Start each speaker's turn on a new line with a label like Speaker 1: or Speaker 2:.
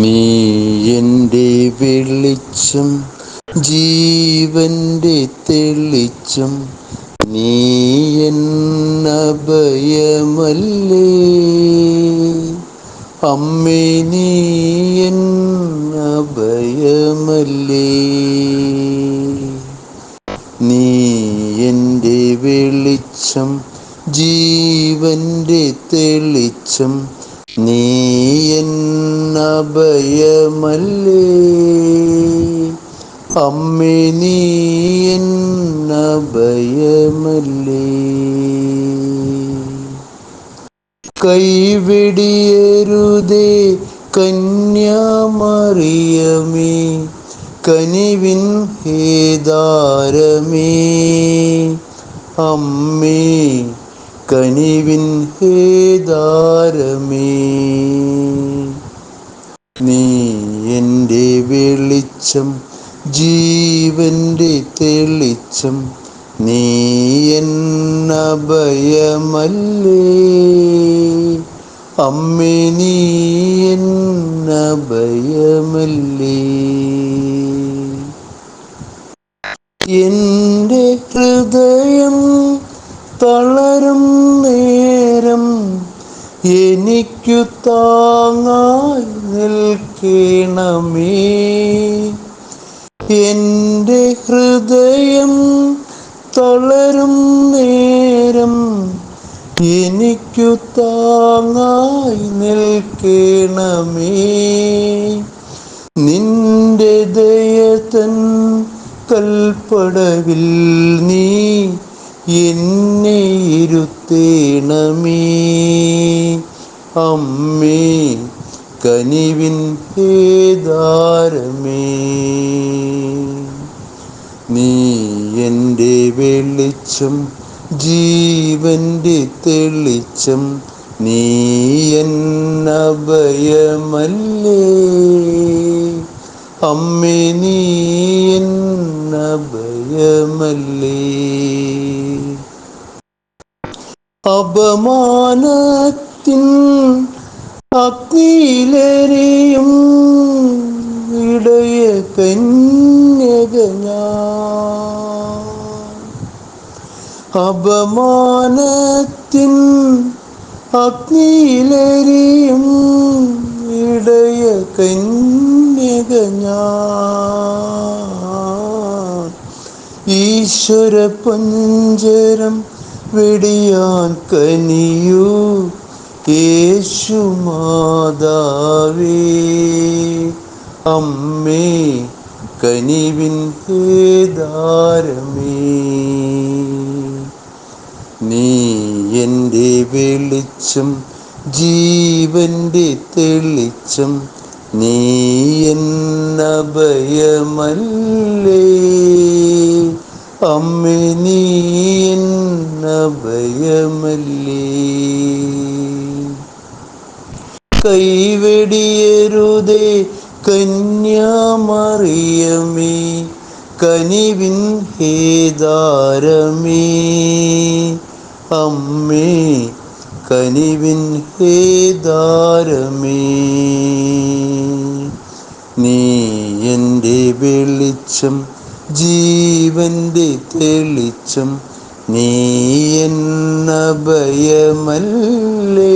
Speaker 1: നീ എന്റെ വെളിച്ചം ജീവന്റെ തെളിച്ചം. നീ എന്നഭയമല്ലേ അമ്മേ നീ എന്നഭയമല്ലേ നീ എന്റെ വെളിച്ചം ജീവന്റെ തെളിച്ചം. നീ എന്നഭയമല്ലേ അമ്മേ നീ എന്നഭയമല്ലേ കൈവെടിയരുതേ കന്യാമറിയമേ കനിവിൻ ഹേദാരമേ അമ്മേ കനിവിൻ ഹേദാരമേ നീ എന്റെ വെളിച്ചം ജീവന്റെ തെളിച്ചം നീ എന്നഭയമല്ലേ അമ്മേ നീ എന്നഭയമല്ലേ എന്റെ എനിക്കു താങ്ങായി നിൽക്കണമേ. എന്റെ ഹൃദയം തളരും നേരം എനിക്കു താങ്ങായി നിൽക്കണമേ. നിന്റെ ദയതൻ കൽപ്പടവിൽ നീ എന്നെ ഇരുത്തേണമേ. അമ്മേ കനിവിൻ ഹേദാരമേ നീ എന്റെ വെളിച്ചം ജീവന്റെ തെളിച്ചം നീ എന്നഭയമല്ലേ അമ്മേ നീ എന്നഭയമല്ലേ അപമാനത്തിൻ അഗ്നിയിലെറിയും. ഇടയ കന്യക അപമാനത്തിൻ അഗ്നിയിലെറിയും. ഇടയ കന്യക ഈശ്വര പഞ്ചരം വെടിയാൻ കനിയൂ. യേശു മാതാവേ അമ്മേ കനിവിൻ ഹേദാരമേ നീ എന്റെ വെളിച്ചം ജീവന്റെ തെളിച്ചം നീ എന്നഭയമല്ലേ അമ്മ നീ എന്നഭയമല്ലേ കൈവെടിയരുതേ കന്യാമറിയമേ കനിവിൻ ഹേദാരമേ അമ്മേ കനിവിൻ ഹേദാരമേ നീ എന്റെ വെളിച്ചം ജീവന്റെ തെളിച്ചം നീ എന്നഭയമല്ലേ